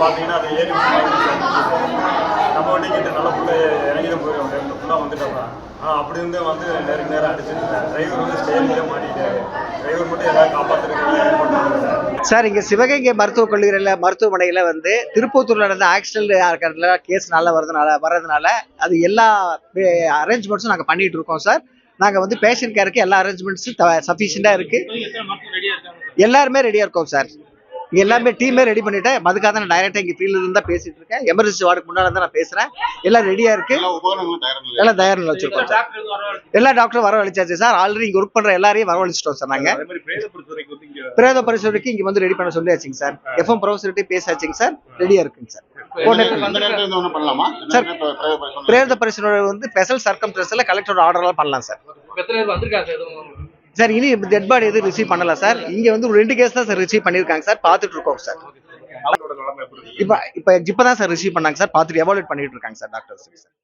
பார்த்தீங்கன்னா அது ஏறி நம்ம ஃபுல்லாக இறங்கி தான் போயிடும் ஃபுல்லாக அப்படி இருந்து வந்து நேருக்கு நேரம் அடிச்சிருந்தேன் டிரைவர் வந்து டிரைவர் மட்டும் காப்பாற்றுறதுக்கு சார் இங்கே இங்க சிவகங்கை மருத்துவக் கல்லூரியில மருத்துவமனையில வந்து திருப்பத்தூர்ல நடந்த ஆக்சிடென்ட் கேஸ் நல்லா வரதுனால வர்றதுனால அது எல்லா அரேஞ்ச்மெண்ட்ஸும் நாங்க பண்ணிட்டு இருக்கோம் சார் நாங்க வந்து பேஷண்ட் கேருக்கு எல்லா அரேஞ்ச்மெண்ட்ஸும் சஃபிஷியண்டா இருக்கு எல்லாருமே ரெடியா இருக்கோம் சார் எல்லாமே டீமே ரெடி பண்ணிட்டேன் அதுக்காக தான் நான் டைரக்டா இங்க ஃபீல்ட்ல இருந்து பேசிட்டு இருக்கேன். எமர்ஜென்சி வார்டுக்கு முன்னால தான் நான் பேசுறேன். எல்லாம் ரெடியா இருக்கு. எல்லாம் தயார் நிலையில வச்சிருக்கோம் சார் எல்லா டாக்டரும் வரவழைச்சாச்சு சார் ஆல்ரெடி இங்க ஒர்க் பண்ற எல்லாரையும் வரவழைச்சிட்டோம் சார் நாங்க. பிரேத பரிசோதனைக்கு இங்க பிரேத பரிசோதனைக்கு இங்க வந்து ரெடி பண்ண சொல்லியாச்சுங்க சார் எஃப்எம் ப்ரொஃபஸர்கிட்ட பேசாச்சுங்க சார் ரெடியா இருக்குங்க சார் சார், பிரேத பரிசோதனை வந்து ஸ்பெஷல் சர்க்கம்ஸ்ல கலெக்டரோட ஆர்டர்லாம் பண்ணலாம் சார் எத்தனை பேர் வந்திருக்காங்க சார் இனி டெட் பாடி எதுவும் ரிசீவ் பண்ணல சார். இங்க வந்து ஒரு ரெண்டு கேஸ் தான் சார் ரிசீவ் பண்ணிருக்காங்க சார். பார்த்துட்டு இருக்கோம் சார்? இப்போ இப்போ இப்போ தான் சார் ரிசீவ் பண்ணாங்க சார். பார்த்துட்டு எவாலுவேட் பண்ணிட்டு இருக்காங்க சார் டாக்டர்ஸ் சார்.